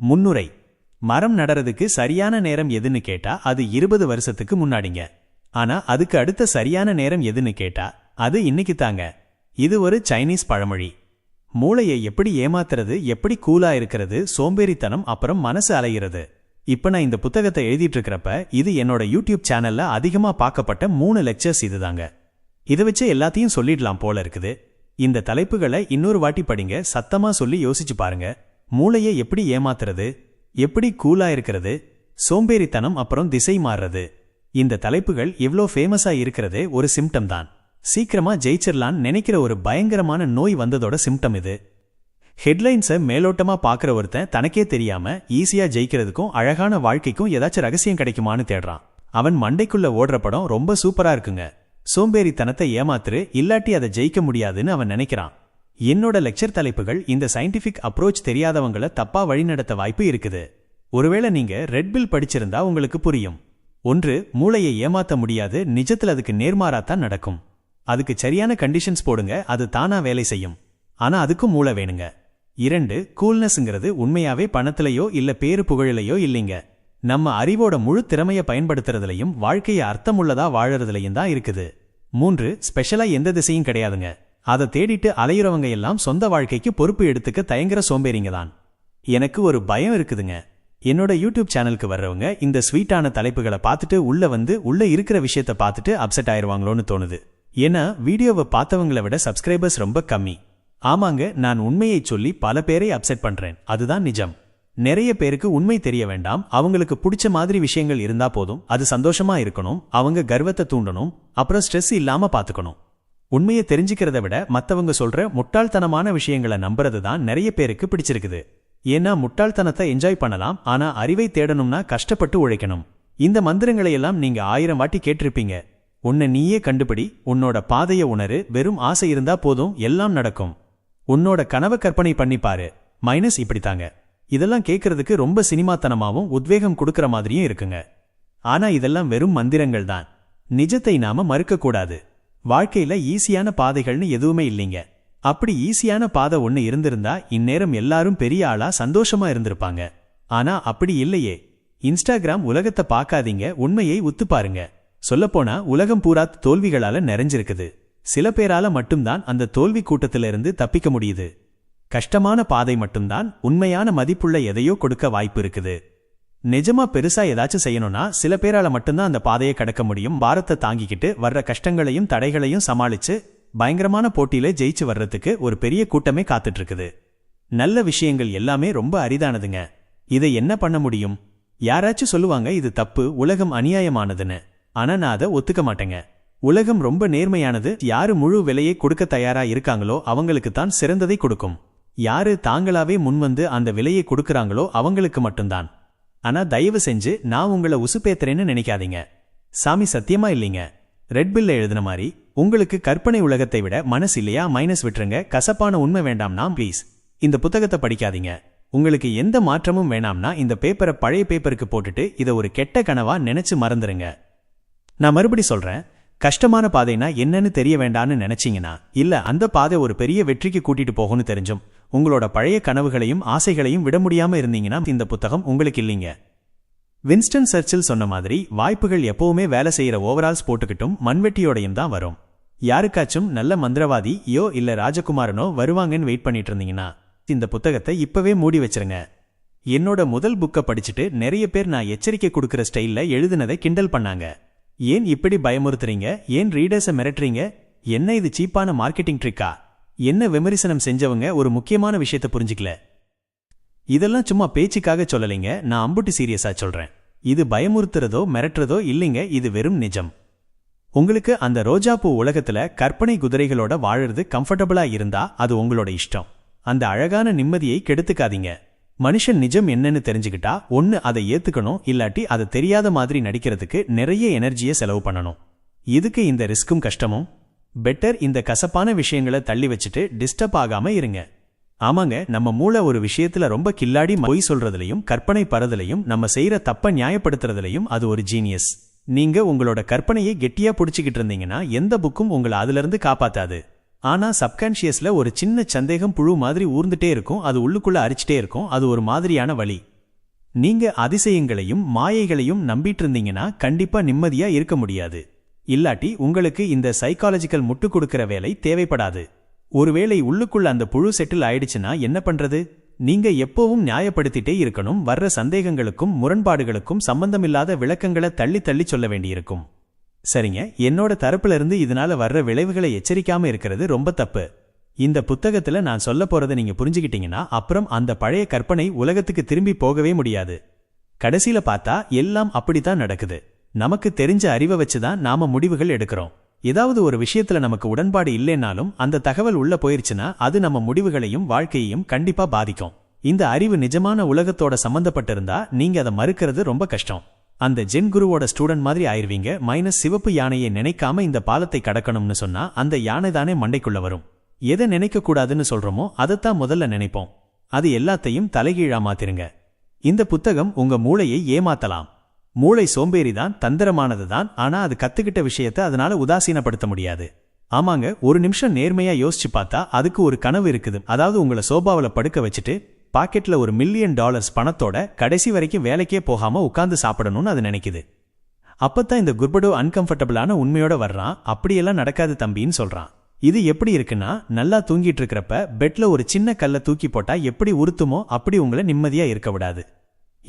முன்னுரை. மரம் நடறதுக்கு சரியான நேரம் எதுன்னு கேட்டா அது இருபது வருஷத்துக்கு முன்னாடிங்க. ஆனா அதுக்கு அடுத்த சரியான நேரம் எதுன்னு கேட்டா அது இன்னைக்கு தாங்க. இது ஒரு சைனீஸ் பழமொழி. மூளையை எப்படி ஏமாத்துறது எப்படி கூலா இருக்கிறது சோம்பேறித்தனம் அப்புறம் மனசு அலைகிறது இப்ப நான் இந்த புத்தகத்தை எழுதிட்டு இருக்கிறப்ப இது என்னோட யூடியூப் சேனல்ல அதிகமா பார்க்கப்பட்ட மூணு லெக்சர்ஸ் இதுதாங்க. இதை வச்சு எல்லாத்தையும் சொல்லிடலாம் போல இருக்குது. இந்த தலைப்புகளை இன்னொரு வாட்டி படிங்க சத்தமா சொல்லி யோசிச்சு பாருங்க. மூளையை எப்படி ஏமாத்துறது? எப்படி கூலா இருக்கிறது? சோம்பேறித்தனம் அப்புறம் திசை மாறுறது. இந்த தலைப்புகள் இவ்ளோ ஃபேமஸா இருக்கிறதே ஒரு சிம்டம் தான். சீக்கிரமா ஜெயிச்சிரலான்னு நினைக்கிற ஒரு பயங்கரமான நோய் வந்ததோட சிம்டம் இது. ஹெட்லைன்ஸை மேலோட்டமா பார்க்குற ஒருத்தன் தனக்கே தெரியாம ஈஸியா ஜெயிக்கிறதுக்கும் அழகான வாழ்க்கைக்கும் ஏதாச்சும் ரகசியம் கிடைக்குமான்னு தேடுறான். அவன் மண்டைக்குள்ள ஓடுற படம் ரொம்ப சூப்பரா இருக்குங்க. சோம்பேறித்தனத்தை ஏமாத்துரு இல்லாட்டி அதை ஜெயிக்க முடியாதுன்னு அவன் நினைக்கிறான். என்னோட லெக்சர் தலைப்புகள் இந்த சயின்டிஃபிக் அப்ரோச் தெரியாதவங்கள தப்பா வழிநடத்த வாய்ப்பு இருக்குது. ஒருவேளை நீங்க ரெட் பில் படிச்சிருந்தா உங்களுக்கு புரியும். ஒன்று மூளையை ஏமாத்த முடியாது நிஜத்துல அதுக்கு நேர்மாறாத்தான் நடக்கும். அதுக்கு சரியான கண்டிஷன்ஸ் போடுங்க அது தானா வேலை செய்யும். ஆனா அதுக்கும் மூளை வேணுங்க. இரண்டு கூல்னஸ்ங்கிறது உண்மையாவே பணத்திலையோ இல்ல பேரு புகழிலையோ இல்லைங்க. நம்ம அறிவோட முழு திறமைய பயன்படுத்துறதுலையும் வாழ்க்கையை அர்த்தமுள்ளதா வாழறதுலையும் தான் இருக்குது. மூன்று ஸ்பெஷலா எந்த திசையும் கிடையாதுங்க. அதை தேடிட்டு அலையுறவங்க எல்லாம் சொந்த வாழ்க்கைக்கு பொறுப்பு எடுத்துக்க தயங்குற சோம்பேறிங்க தான். எனக்கு ஒரு பயம் இருக்குதுங்க. என்னோட யூடியூப் சேனலுக்கு வர்றவங்க இந்த ஸ்வீட்டான தலைப்புகளை பார்த்துட்டு உள்ள வந்து உள்ள இருக்கிற விஷயத்த பார்த்துட்டு அப்செட் ஆயிருவாங்களோன்னு தோணுது. ஏன்னா வீடியோவை பார்த்தவங்கள விட சப்ஸ்கிரைபர்ஸ் ரொம்ப கம்மி. ஆமாங்க நான் உண்மையை சொல்லி பல பேரை அப்செட் பண்றேன். அதுதான் நிஜம். நிறைய பேருக்கு உண்மை தெரிய வேண்டாம். அவங்களுக்கு பிடிச்ச மாதிரி விஷயங்கள் இருந்தா போதும். அது சந்தோஷமா இருக்கணும். அவங்க கர்வத்தை தூண்டணும். அப்புறம் ஸ்ட்ரெஸ் இல்லாம பாத்துக்கணும் உண்மையை தெரிஞ்சுக்கிறத விட மத்தவங்க சொல்ற முட்டாள்தனமான விஷயங்களை நம்புறது தான் நிறைய பேருக்கு பிடிச்சிருக்குது. ஏன்னா முட்டாள்தனத்தை என்ஜாய் பண்ணலாம் ஆனா அறிவை தேடணும்னா கஷ்டப்பட்டு உழைக்கணும். இந்த மந்திரங்களை எல்லாம் நீங்க ஆயிரம் வாட்டி கேட்டிருப்பீங்க. உன்னை நீயே கண்டுபிடி உன்னோட பாதைய உணரு வெறும் ஆசை இருந்தா போதும் எல்லாம் நடக்கும். உன்னோட கனவை கற்பனை பண்ணி பாரு மைனஸ் இப்படித்தாங்க இதெல்லாம் கேட்கறதுக்கு ரொம்ப சினிமாத்தனமாவும் உத்வேகம் கொடுக்கற மாதிரியும் இருக்குங்க. ஆனா இதெல்லாம் வெறும் மந்திரங்கள் தான். நிஜத்தை நாம மறுக்கக்கூடாது. வாழ்க்கையில ஈஸியான பாதைகள்னு எதுவுமே இல்லைங்க. அப்படி ஈஸியான பாதை ஒண்ணு இருந்திருந்தா இந்நேரம் எல்லாரும் பெரிய ஆளா சந்தோஷமா இருந்திருப்பாங்க. ஆனா அப்படி இல்லையே. இன்ஸ்டாகிராம் உலகத்தை பார்க்காதீங்க உண்மையை உத்து பாருங்க. சொல்லப்போனா உலகம் பூரா தோல்விகளால நிறைஞ்சிருக்குது. சில பேரால மட்டும்தான் அந்த தோல்வி கூட்டத்திலிருந்து தப்பிக்க முடியுது. கஷ்டமான பாதை மட்டும்தான் உண்மையான மதிப்புள்ள எதையோ கொடுக்க வாய்ப்பு இருக்குது. நிஜமா பெருசா ஏதாச்சும் செய்யணும்னா சில பேரால மட்டும்தான் அந்த பாதையை கடக்க முடியும். பாரத்தை தாங்கிக்கிட்டு வர்ற கஷ்டங்களையும் தடைகளையும் சமாளிச்சு பயங்கரமான போட்டியில ஜெயிச்சு வர்றதுக்கு ஒரு பெரிய கூட்டமே காத்துட்டு இருக்குது நல்ல விஷயங்கள் எல்லாமே ரொம்ப அரிதானதுங்க. இதை என்ன பண்ண முடியும்? யாராச்சும் சொல்லுவாங்க இது தப்பு உலகம் அநியாயமானதுன்னு. ஆனா நான் அதை ஒத்துக்க மாட்டேங்க. உலகம் ரொம்ப நேர்மையானது. யாரு முழு விலையை கொடுக்க தயாரா இருக்காங்களோ அவங்களுக்கு தான் சிறந்ததை கொடுக்கும். யாரு தாங்களாவே முன்வந்து அந்த விலையை கொடுக்கறாங்களோ அவங்களுக்கு மட்டும்தான். ஆனா தயவு செஞ்சு நான் உங்களை உசுப்பேத்துறேன்னு நினைக்காதீங்க. சாமி சத்தியமா இல்லைங்க. ரெட் பில்ல எழுதின மாதிரி உங்களுக்கு கற்பனை உலகத்தை விட மனசு இல்லையா? மைனஸ் விட்டுருங்க. கசப்பான உண்மை வேண்டாம்னா ப்ளீஸ் இந்த புத்தகத்தை படிக்காதீங்க. உங்களுக்கு எந்த மாற்றமும் வேணாம்னா இந்த பேப்பரை பழைய பேப்பருக்கு போட்டுட்டு இதை ஒரு கெட்ட கனவா நினைச்சு மறந்துருங்க. நான் மறுபடி சொல்றேன். கஷ்டமான பாதைனா என்னன்னு தெரிய வேண்டான்னு நினைச்சீங்கன்னா இல்ல அந்த பாதை ஒரு பெரிய வெற்றிக்கு கூட்டிட்டு போகும்னு தெரிஞ்சும். உங்களோட பழைய கனவுகளையும் ஆசைகளையும் விட முடியாம இருந்தீங்கன்னா இந்த புத்தகம் உங்களுக்கு இல்லைங்க. வின்ஸ்டன் சர்ச்சில் சொன்ன மாதிரி வாய்ப்புகள் எப்பவுமே வேலை செய்யற ஓவரால்ஸ் போட்டுக்கிட்டும் மண்வெட்டியோடையும் தான் வரும். யாருக்காச்சும் நல்ல மந்திரவாதி யோ இல்ல ராஜகுமாரனோ வருவாங்கன்னு வெயிட் பண்ணிட்டு இருந்தீங்கன்னா இந்த புத்தகத்தை இப்பவே மூடி வச்சிருங்க. என்னோட முதல் புக்கை படிச்சுட்டு நிறைய பேர் நான் எச்சரிக்கை கொடுக்கற ஸ்டைல்ல எழுதுனதை கிண்டல் பண்ணாங்க. ஏன் இப்படி பயமுறுத்துறீங்க? ஏன் ரீடர்ஸை மிரட்டுறீங்க? என்ன இது சீப்பான மார்க்கெட்டிங் ட்ரிக்கா என்ன விமரிசனம் செஞ்சவங்க ஒரு முக்கியமான விஷயத்தை புரிஞ்சுக்கல. இதெல்லாம் சும்மா பேச்சுக்காக சொல்லலைங்க நான் அம்புட்டு சீரியஸா சொல்றேன். இது பயமுறுத்துறதோ மிரட்டுறதோ இல்லைங்க இது வெறும் நிஜம். உங்களுக்கு அந்த ரோஜாப்பூ உலகத்துல கற்பனை குதிரைகளோட வாழறது கம்ஃபர்டபுளா இருந்தா அது உங்களோட இஷ்டம். அந்த அழகான நிம்மதியை கெடுத்துக்காதீங்க. மனுஷன் நிஜம் என்னன்னு தெரிஞ்சுக்கிட்டா ஒன்னு அதை ஏத்துக்கணும் இல்லாட்டி அதை தெரியாத மாதிரி நடிக்கிறதுக்கு நிறைய எனர்ஜியை செலவு பண்ணணும். இதுக்கு இந்த ரிஸ்க்கும் கஷ்டமும்? பெட்டர் இந்த கசப்பான விஷயங்களை தள்ளி வச்சுட்டு டிஸ்டர்ப் ஆகாம இருங்க. ஆமாங்க நம்ம மூளை ஒரு விஷயத்துல ரொம்ப கில்லாடி பொய் சொல்றதுலயும் கற்பனை பறதுலையும் நம்ம செய்யற தப்ப நியாயப்படுத்துறதுலையும் அது ஒரு ஜீனியஸ் நீங்க உங்களோட கற்பனையை கெட்டியா புடிச்சுக்கிட்டு இருந்தீங்கன்னா எந்த புக்கும் உங்களை அதுல இருந்து காப்பாத்தாது. ஆனா சப்கான்ஷியஸ்ல ஒரு சின்ன சந்தேகம் புழு மாதிரி ஊர்ந்துட்டே இருக்கும் அது உள்ளுக்குள்ள அரிச்சிட்டே இருக்கும் அது ஒரு மாதிரியான வழி. நீங்க அதிசயங்களையும் மாயைகளையும் நம்பிட்டு இருந்தீங்கன்னா கண்டிப்பா நிம்மதியா இருக்க முடியாது. இல்லாட்டி உங்களுக்கு இந்த சைக்காலஜிக்கல் முட்டு கொடுக்கிற வேலை தேவைப்படாது. ஒருவேளை உள்ளுக்குள்ள அந்த புழு செட்டில் ஆயிடுச்சுன்னா என்ன பண்றது? நீங்க எப்பவும் நியாயப்படுத்திட்டே இருக்கணும். வர்ற சந்தேகங்களுக்கும் முரண்பாடுகளுக்கும் சம்பந்தமில்லாத விளக்கங்களை தள்ளி தள்ளி சொல்ல வேண்டியிருக்கும். சரிங்க. என்னோட தரப்புல இருந்து இதனால வர்ற விளைவுகளை எச்சரிக்காம இருக்கிறது ரொம்ப தப்பு. இந்த புத்தகத்துல நான் சொல்ல போறதை நீங்க புரிஞ்சுக்கிட்டீங்கன்னா அப்புறம் அந்த பழைய கற்பனை உலகத்துக்கு திரும்பி போகவே முடியாது. கடைசியில பார்த்தா எல்லாம் அப்படித்தான் நடக்குது. நமக்கு தெரிஞ்ச அறிவை வச்சுதான் நாம முடிவுகள் எடுக்கிறோம். ஏதாவது ஒரு விஷயத்துல நமக்கு உடன்பாடு இல்லைனாலும் அந்த தகவல் உள்ள போயிருச்சுன்னா அது நம்ம முடிவுகளையும் வாழ்க்கையையும் கண்டிப்பா பாதிக்கும். இந்த அறிவு நிஜமான உலகத்தோட சம்பந்தப்பட்டிருந்தா நீங்க அதை மறுக்கிறது ரொம்ப கஷ்டம். அந்த ஜென் குருவோட ஸ்டூடெண்ட் மாதிரி ஆயிருவீங்க. மைனஸ் சிவப்பு யானையை நினைக்காம இந்த பாலத்தை கடக்கணும்னு சொன்னா அந்த யானை தானே மண்டைக்குள்ள வரும். எதை நினைக்க கூடாதுன்னு சொல்றோமோ அதைத்தான் முதல்ல நினைப்போம். அது எல்லாத்தையும் தலைகீழா மாத்திருங்க. இந்த புத்தகம் உங்க மூளையை ஏமாத்தலாம். மூளை சோம்பேறிதான் தந்திரமானதுதான் ஆனா அது கத்துக்கிட்ட விஷயத்த அதனால உதாசீனப்படுத்த முடியாது. ஆமாங்க ஒரு நிமிஷம் நேர்மையா யோசிச்சு பார்த்தா அதுக்கு ஒரு கனவு இருக்குது. அதாவது உங்களை சோபாவில் படுக்க வச்சுட்டு பாக்கெட்ல ஒரு மில்லியன் டாலர்ஸ் பணத்தோட கடைசி வரைக்கும் வேலைக்கே போகாம உட்கார்ந்து சாப்பிடணும்னு அது நினைக்குது. அப்பத்தான் இந்த குர்படோ அன்கம்ஃபர்டபுளான உண்மையோட வர்றான். அப்படியெல்லாம் நடக்காது தம்பின்னு சொல்றான். இது எப்படி இருக்குன்னா நல்லா தூங்கிட்டு இருக்கிறப்ப பெட்ல ஒரு சின்ன கல்லை தூக்கி போட்டா எப்படி உறுத்துமோ அப்படி உங்களை நிம்மதியா இருக்க விடாது.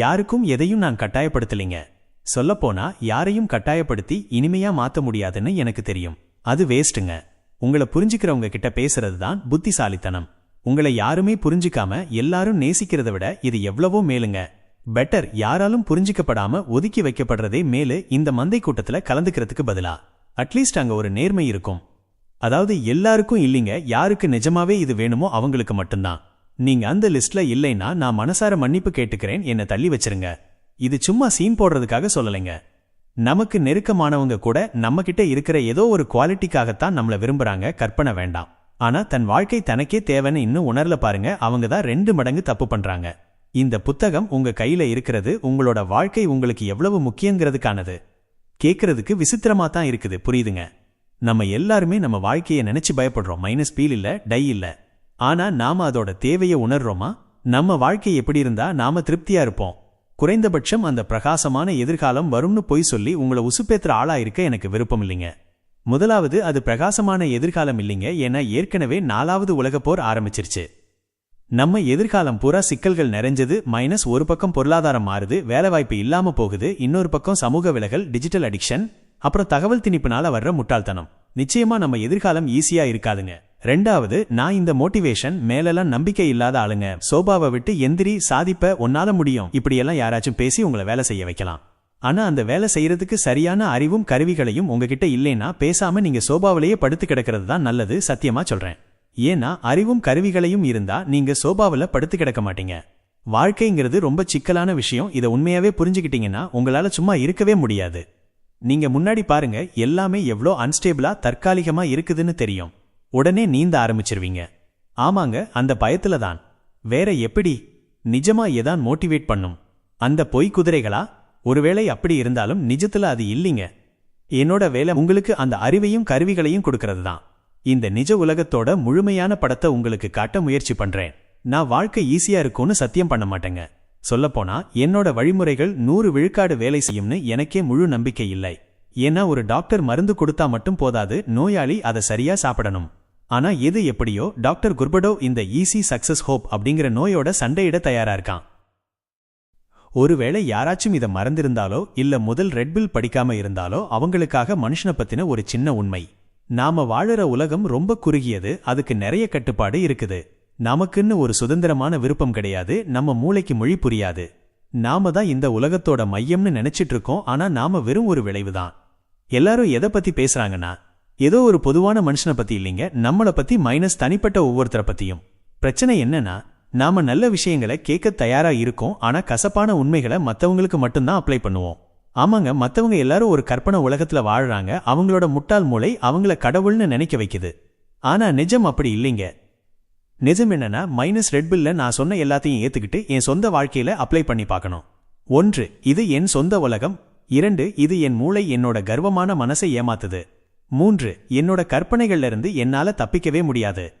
யாருக்கும் எதையும் நான் கட்டாயப்படுத்தலைங்க. சொல்லப்போனா யாரையும் கட்டாயப்படுத்தி இனிமையா மாத்த முடியாதுன்னு எனக்கு தெரியும். அது வேஸ்ட்டுங்க உங்களை புரிஞ்சுக்கிறவங்க கிட்ட பேசுறது தான் புத்திசாலித்தனம். உங்களை யாருமே புரிஞ்சுக்காம எல்லாரும் நேசிக்கிறத விட இது எவ்வளவோ மேலுங்க. பெட்டர் யாராலும் புரிஞ்சுக்கப்படாம ஒதுக்கி வைக்கப்படுறதே மேலு இந்த மந்தை கூட்டத்துல கலந்துக்கிறதுக்கு பதிலா. அட்லீஸ்ட் அங்க ஒரு நேர்மை இருக்கும். அதாவது எல்லாருக்கும் இல்லைங்க யாருக்கு நிஜமாவே இது வேணுமோ அவங்களுக்கு மட்டும்தான். நீங்க அந்த லிஸ்ட்ல இல்லைன்னா நான் மனசார மன்னிப்பு கேட்டுக்கிறேன் என்ன தள்ளி வச்சிருங்க. இது சும்மா சீன் போடுறதுக்காக சொல்லலைங்க. நமக்கு நெருக்கமானவங்க கூட நம்ம கிட்ட இருக்கிற ஏதோ ஒரு குவாலிட்டிக்காகத்தான் நம்மள விரும்புறாங்க கற்பனை வேண்டாம். ஆனா தன் வாழ்க்கை தனக்கே தேவைன்னு இன்னும் உணரல பாருங்க அவங்க தான் ரெண்டு மடங்கு தப்பு பண்றாங்க. இந்த புத்தகம் உங்க கையில இருக்கிறது உங்களோட வாழ்க்கை உங்களுக்கு எவ்வளவு முக்கியங்கிறதுக்கானது. கேட்கறதுக்கு விசித்திரமா தான் இருக்குது புரியுதுங்க. நம்ம எல்லாருமே நம்ம வாழ்க்கையை நினைச்சு பயப்படுறோம் மைனஸ் பீல் இல்ல டை இல்ல. ஆனா நாம அதோட தேவையை உணர்றோமா? நம்ம வாழ்க்கை எப்படி இருந்தா நாம திருப்தியா இருப்போம்? குறைந்தபட்சம் அந்த பிரகாசமான எதிர்காலம் வரும்னு பொய் சொல்லி உங்களை உசுப்பேத்துற ஆளா இருக்க எனக்கு விருப்பம் இல்லைங்க. முதலாவது அது பிரகாசமான எதிர்காலம் இல்லைங்க. ஏன்னா ஏற்கனவே நாலாவது உலகப் போர் ஆரம்பிச்சிருச்சு. நம்ம எதிர்காலம் பூரா சிக்கல்கள் நிறைஞ்சது மைனஸ் ஒரு பக்கம் பொருளாதாரம் மாறுது வேலைவாய்ப்பு இல்லாம போகுது இன்னொரு பக்கம் சமூக விலகல் டிஜிட்டல் அடிக்ஷன் அப்புறம் தகவல் திணிப்புனால வர்ற முட்டாள்தனம். நிச்சயமா நம்ம எதிர்காலம் ஈஸியா இருக்காதுங்க. ரெண்டாவது நான் இந்த மோட்டிவேஷன் மேலெல்லாம் நம்பிக்கை இல்லாத ஆளுங்க. சோபாவை விட்டு எந்திரி சாதிப்ப ஒன்னால முடியும். இப்படியெல்லாம் யாராச்சும் பேசி உங்களை வேலை செய்ய வைக்கலாம். ஆனா அந்த வேலை செய்யறதுக்கு சரியான அறிவும் கருவிகளையும் உங்ககிட்ட இல்லைன்னா பேசாம நீங்க சோபாவிலேயே படுத்து கிடக்கிறது தான் நல்லது சத்தியமா சொல்றேன். ஏன்னா அறிவும் கருவிகளையும் இருந்தா நீங்க சோபாவில படுத்து கிடக்க மாட்டீங்க. வாழ்க்கைங்கிறது ரொம்ப சிக்கலான விஷயம். இதை உண்மையாவே புரிஞ்சுக்கிட்டீங்கன்னா உங்களால சும்மா இருக்கவே முடியாது. நீங்க முன்னாடி பாருங்க எல்லாமே எவ்வளோ அன்ஸ்டேபிளா தற்காலிகமா இருக்குதுன்னு தெரியும். உடனே நீந்த ஆரம்பிச்சிருவீங்க. ஆமாங்க அந்த பயத்துல தான் வேற எப்படி? நிஜமா எதான் மோட்டிவேட் பண்ணும்? அந்த பொய் குதிரைகளா? ஒருவேளை அப்படி இருந்தாலும் நிஜத்துல அது இல்லைங்க. என்னோட வேலை உங்களுக்கு அந்த அறிவையும் கருவிகளையும் கொடுக்கறது தான் இந்த நிஜ உலகத்தோட முழுமையான படத்தை உங்களுக்கு காட்ட முயற்சி பண்றேன். நான் வாழ்க்கை ஈஸியா இருக்கும்னு சத்தியம் பண்ண மாட்டேங்க. சொல்லப்போனா என்னோட வழிமுறைகள் நூறு விழுக்காடு வேலை செய்யும்னு எனக்கே முழு நம்பிக்கை இல்லை. ஏன்னா ஒரு டாக்டர் மருந்து கொடுத்தா மட்டும் போதாது நோயாளி அதை சரியா சாப்பிடணும். ஆனா எது எப்படியோ டாக்டர் குர்படோ இந்த ஈஸி சக்சஸ் ஹோப் அப்படிங்கிற நோயோட சண்டையிட தயாரா இருக்கான். ஒருவேளை யாராச்சும் இதை மறந்திருந்தாலோ இல்ல முதல் ரெட்பில் படிக்காம இருந்தாலோ அவங்களுக்காக மனுஷனை பத்தின ஒரு சின்ன உண்மை. நாம வாழற உலகம் ரொம்ப குறுகியது அதுக்கு நிறைய கட்டுப்பாடு இருக்குது. நமக்குன்னு ஒரு சுதந்திரமான விருப்பம் கிடையாது நம்ம மூளைக்கு மொழி புரியாது. நாம தான் இந்த உலகத்தோட மையம்னு நினைச்சிட்டு இருக்கோம் ஆனா நாம வெறும் ஒரு விளைவுதான். எல்லாரும் எதை பத்தி பேசுறாங்கன்னா ஏதோ ஒரு பொதுவான மனுஷனை பத்தி இல்லைங்க. நம்மளை பத்தி மைனஸ் தனிப்பட்ட ஒவ்வொருத்தரை பத்தியும். பிரச்சனை என்னன்னா நாம நல்ல விஷயங்களை கேட்க தயாரா இருக்கோம். ஆனா கசப்பான உண்மைகளை மத்தவங்களுக்கு மட்டும்தான் அப்ளை பண்ணுவோம். ஆமாங்க மத்தவங்க எல்லாரும் ஒரு கற்பனை உலகத்துல வாழ்றாங்க. அவங்களோட முட்டாள் மூளை அவங்கள கடவுள்னு நினைக்க வைக்குது. ஆனா நிஜம் அப்படி இல்லைங்க. நிஜம் என்னன்னா மைனஸ் ரெட்பில்ல நான் சொன்ன எல்லாத்தையும் ஏத்துக்கிட்டு என் சொந்த வாழ்க்கையில அப்ளை பண்ணி பார்க்கணும். ஒன்று இது என் சொந்த உலகம். இரண்டு இது என் மூளை என்னோட கர்வமான மனசை ஏமாத்துது. மூன்று என்னோட கற்பனைகள்ல இருந்து என்னால தப்பிக்கவே முடியாது.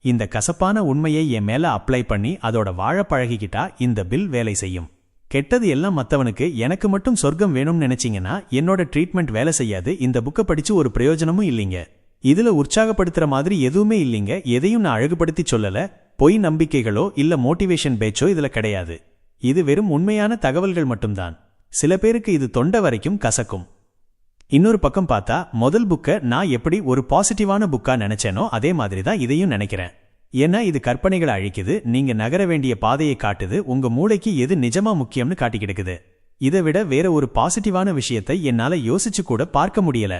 இந்த கசப்பான உண்மையை என் மேல அப்ளை பண்ணி அதோட வாழ பழகிக்கிட்டா இந்த பில் வேலை செய்யும். கெட்டது எல்லாம் மத்தவனுக்கு எனக்கு மட்டும் சொர்க்கம் வேணும்னு நினைச்சீங்கன்னா என்னோட ட்ரீட்மெண்ட் வேலை செய்யாது இந்த புக்கை படிச்சு ஒரு பிரயோஜனமும் இல்லைங்க. இதுல உற்சாகப்படுத்துற மாதிரி எதுவுமே இல்லைங்க எதையும் நான் அழகுபடுத்தி சொல்லல பொய் நம்பிக்கைகளோ இல்ல மோட்டிவேஷன் பேச்சோ இதுல கிடையாது. இது வெறும் உண்மையான தகவல்கள் மட்டும்தான். சில பேருக்கு இது தொண்டை வரைக்கும் கசக்கும். இன்னொரு பக்கம் பார்த்தா முதல் புக்கை நான் எப்படி ஒரு பாசிட்டிவான புக்கா நினைச்சேனோ அதே மாதிரி தான் இதையும் நினைக்கிறேன். ஏன்னா இது கற்பனைகளை அழிக்குது நீங்க நகர வேண்டிய பாதையை காட்டுது உங்க மூளைக்கு எது நிஜமா முக்கியம்னு காட்டி கிடக்குது இதை விட வேற ஒரு பாசிட்டிவான விஷயத்தை என்னால யோசிச்சு கூட பார்க்க முடியல.